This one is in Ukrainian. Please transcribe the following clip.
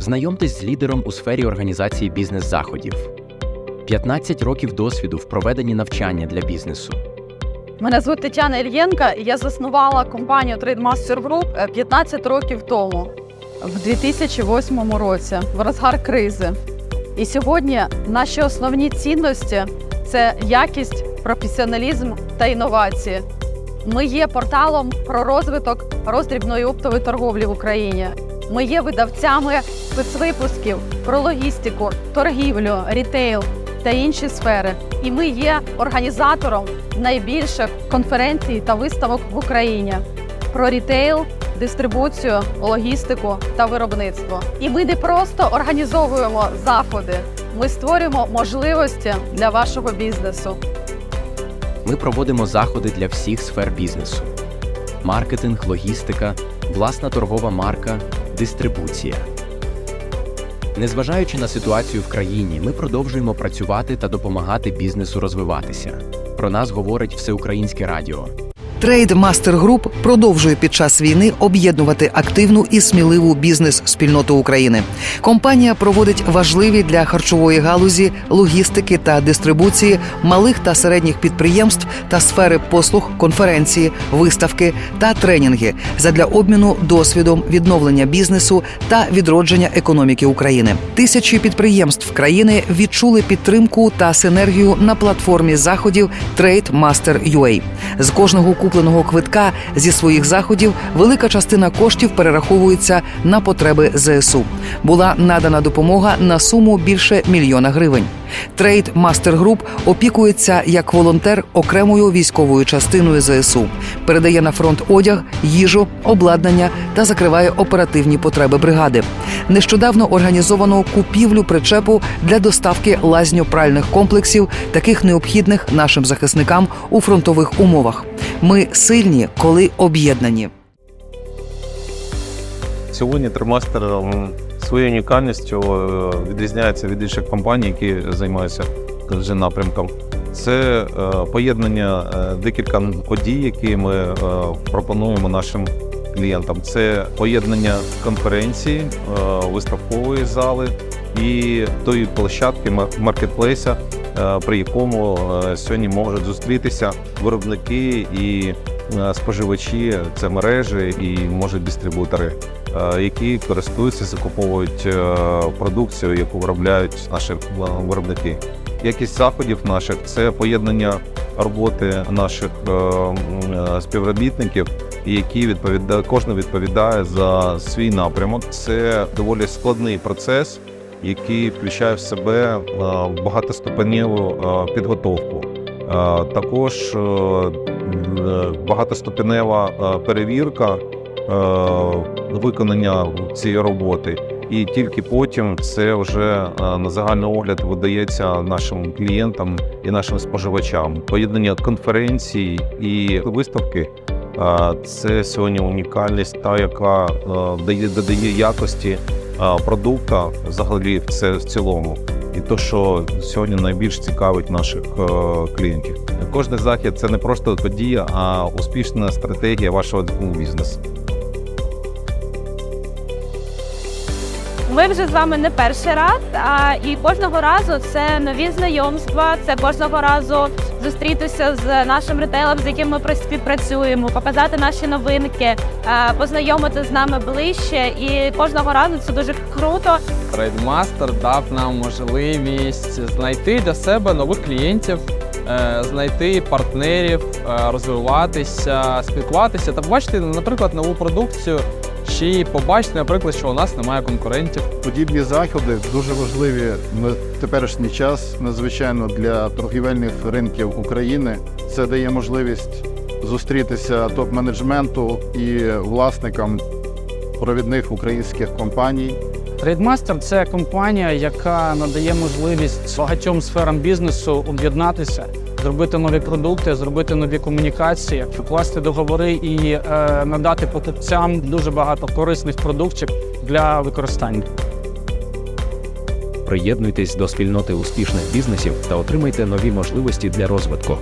Знайомтесь з лідером у сфері організації бізнес-заходів. 15 років досвіду в проведенні навчання для бізнесу. Мене звуть Тетяна Ільєнка, і я заснувала компанію Trademaster Group е, 15 років тому, в 2008 році, в розгар кризи. І сьогодні наші основні цінності це якість, професіоналізм та інновації. Ми є порталом про розвиток роздрібної оптової торговлі в Україні. Ми є видавцями спецвипусків про логістику, торгівлю, рітейл та інші сфери. І ми є організатором найбільших конференцій та виставок в Україні про рітейл, дистрибуцію, логістику та виробництво. І ми не просто організовуємо заходи, ми створюємо можливості для вашого бізнесу. Ми проводимо заходи для всіх сфер бізнесу: маркетинг, логістика, власна торгова марка, дистрибуція. Незважаючи на ситуацію в країні, ми продовжуємо працювати та допомагати бізнесу розвиватися. Про нас говорить всеукраїнське радіо. Трейд Мастер Груп продовжує під час війни об'єднувати активну і сміливу бізнес-спільноту України. Компанія проводить важливі для харчової галузі, логістики та дистрибуції малих та середніх підприємств та сфери послуг, конференції, виставки та тренінги задля обміну досвідом відновлення бізнесу та відродження економіки України. Тисячі підприємств країни відчули підтримку та синергію на платформі заходів Trade Master UA. З кожного купленого квитка зі своїх заходів велика частина коштів перераховується на потреби ЗСУ. Була надана допомога на суму більше мільйона гривень. Трейд Мастер Груп опікується як волонтер окремою військовою частиною ЗСУ, передає на фронт одяг, їжу, обладнання та закриває оперативні потреби бригади. Нещодавно організовано купівлю причепу для доставки лазньо-пральних комплексів, таких необхідних нашим захисникам у фронтових умовах. Ми сильні, коли об'єднані. Сьогодні Тримастер м, своєю унікальністю е, відрізняється від інших компаній, які займаються вже напрямком. Це е, поєднання е, декілька подій, які ми пропонуємо нашим клієнтам. Це поєднання конференції, виставкової зали і тої площадки маркетплейса, при якому сьогодні можуть зустрітися виробники і споживачі, це мережі і може дистрибутори е, які користуються, закуповують е, продукцію, яку виробляють наші е, виробники. Якість заходів наших це поєднання роботи наших е, е, співробітників, які відповідає, кожен відповідає за свій напрямок. Це доволі складний процес, який включає в себе е, багатоступеневу е, підготовку. Е, Також е, е, багатоступенева е, перевірка е, виконання цієї роботи, і тільки потім це вже е, на загальний огляд видається нашим клієнтам і нашим споживачам. Поєднання конференцій і виставки. е, Це сьогодні унікальність, та яка е, дає додає якості е, продукта взагалі це в цілому, і то, що сьогодні найбільш цікавить наших е, клієнтів. Кожний захід це не просто подія, а успішна стратегія вашого бізнесу. Ми вже з вами не перший раз, а і кожного разу це нові знайомства. Це кожного разу зустрітися з нашим ретейлом, з яким ми співпрацюємо, показати наші новинки, познайомити з нами ближче. І кожного разу це дуже круто. Трейдмастер дав нам можливість знайти для себе нових клієнтів, е, знайти партнерів, е, розвиватися, спілкуватися та побачити, наприклад, нову продукцію. Чи побачити, наприклад, що у нас немає конкурентів. Подібні заходи дуже важливі на теперішній час, надзвичайно для торгівельних ринків України. Це дає можливість зустрітися топ-менеджменту і власникам провідних українських компаній. Трейдмастер це компанія, яка надає можливість багатьом сферам бізнесу об'єднатися, зробити нові продукти, зробити нові комунікації, укласти договори і е, надати покупцям дуже багато корисних продуктів для використання. Приєднуйтесь до спільноти успішних бізнесів та отримайте нові можливості для розвитку.